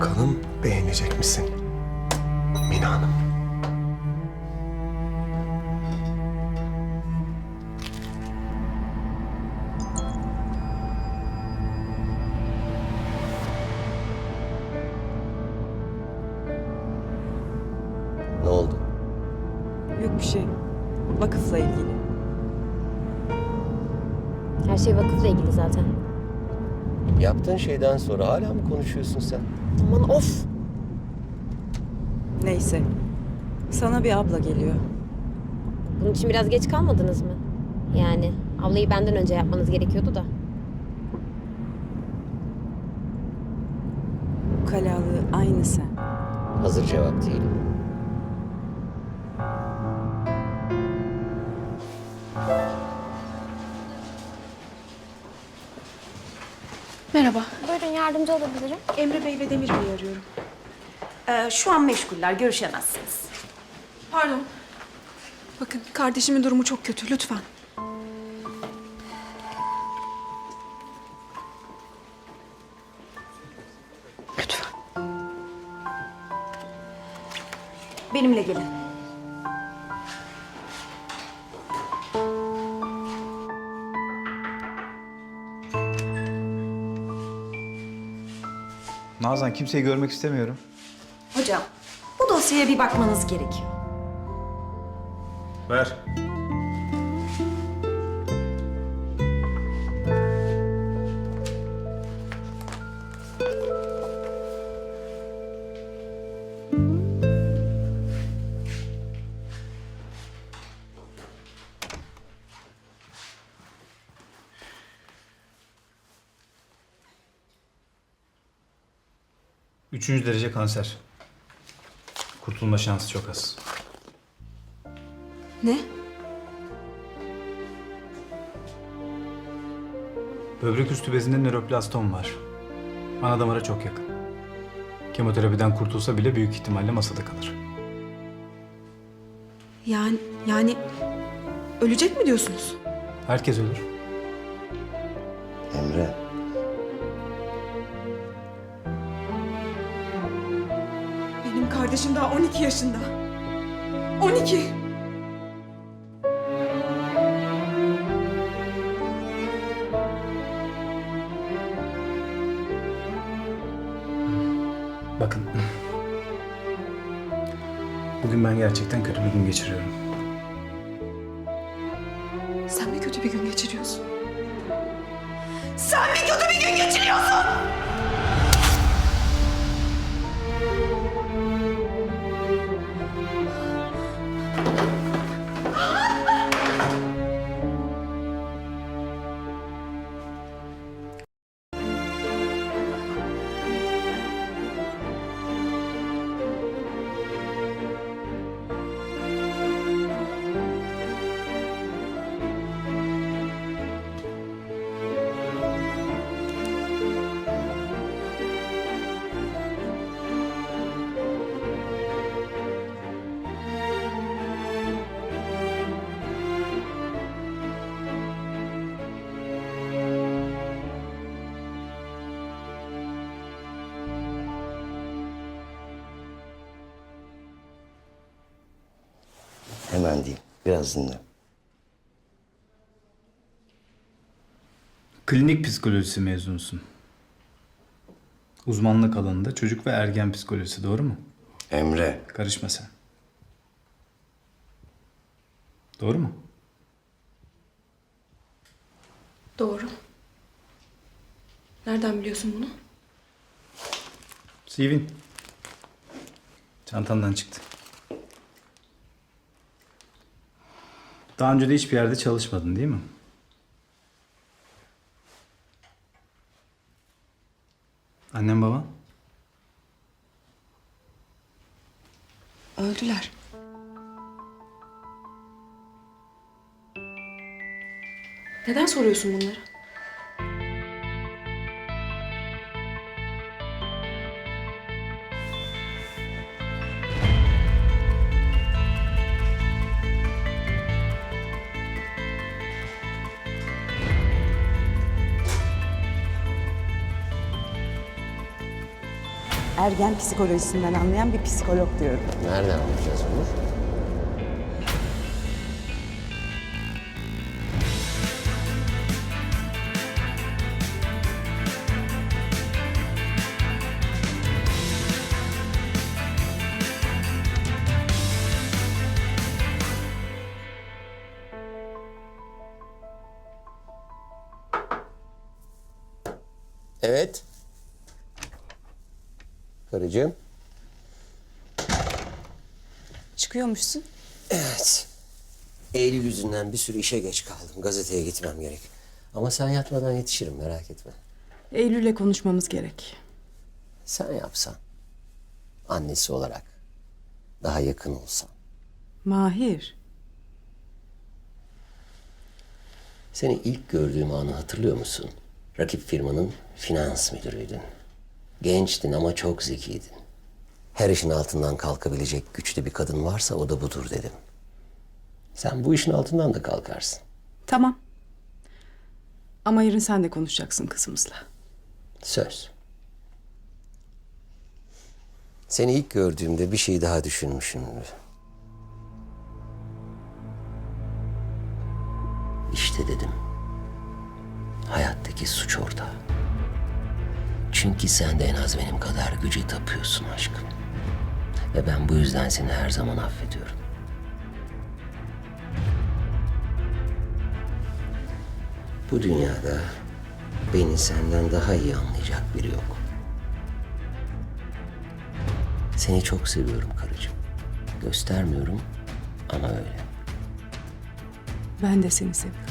Bakalım beğenecek misin? Mina Hanım. Ne oldu? Yok bir şey. Vakıfla ilgili. Her şey vakıfla ilgili zaten. Yaptığın şeyden sonra hala mı konuşuyorsun sen? Aman of! Neyse. Sana bir abla geliyor. Bunun için biraz geç kalmadınız mı? Yani ablayı benden önce yapmanız gerekiyordu da. Ukalalığı aynı sen. Hazır cevap değil. Merhaba. Buyurun yardımcı olabilirim. Emre Bey ve Demir Bey'i arıyorum. Ee, şu an meşguller, görüşemezsiniz. Pardon. Bakın kardeşimin durumu çok kötü. Lütfen. Lütfen. Benimle gelin. Nazan kimseyi görmek istemiyorum. Hocam, bu dosyaya bir bakmanız gerekiyor. Ver. Üçüncü derece kanser. Kurtulma şansı çok az. Ne? Böbrek üstü bezinde nöroplastom var. Ana damara çok yakın. Kemoterapiden kurtulsa bile büyük ihtimalle masada kalır. Yani, yani ölecek mi diyorsunuz? Herkes ölür. Emre, kardeşim daha 12 yaşında. 12. Bakın. Bugün ben gerçekten kötü bir gün geçiriyorum. Sen mi kötü bir gün geçiriyorsun? Sen mi kötü bir gün geçiriyorsun? Dinle. Klinik psikolojisi mezunusun. Uzmanlık alanında çocuk ve ergen psikolojisi doğru mu? Emre, Karışma sen. Doğru mu? Doğru. Nereden biliyorsun bunu? CV'in. Çantandan çıktı. Daha önce de hiçbir yerde çalışmadın değil mi? Annem baban? Öldüler. Neden soruyorsun bunları? Ergen psikolojisinden anlayan bir psikolog diyorum. Nereden anlayacağız bunu? Evet. Karıcığım. Çıkıyormuşsun. Evet. Eylül yüzünden bir sürü işe geç kaldım. Gazeteye gitmem gerek. Ama sen yatmadan yetişirim merak etme. Eylül'le konuşmamız gerek. Sen yapsan. Annesi olarak. Daha yakın olsan. Mahir. Seni ilk gördüğüm anı hatırlıyor musun? Rakip firmanın finans müdürüydün. Gençtin ama çok zekiydin. Her işin altından kalkabilecek güçlü bir kadın varsa o da budur dedim. Sen bu işin altından da kalkarsın. Tamam. Ama yarın sen de konuşacaksın kızımızla. Söz. Seni ilk gördüğümde bir şey daha düşünmüşümdü. Çünkü sen de en az benim kadar güce tapıyorsun aşkım. Ve ben bu yüzden seni her zaman affediyorum. Bu dünyada beni senden daha iyi anlayacak biri yok. Seni çok seviyorum karıcığım. Göstermiyorum ama öyle. Ben de seni seviyorum.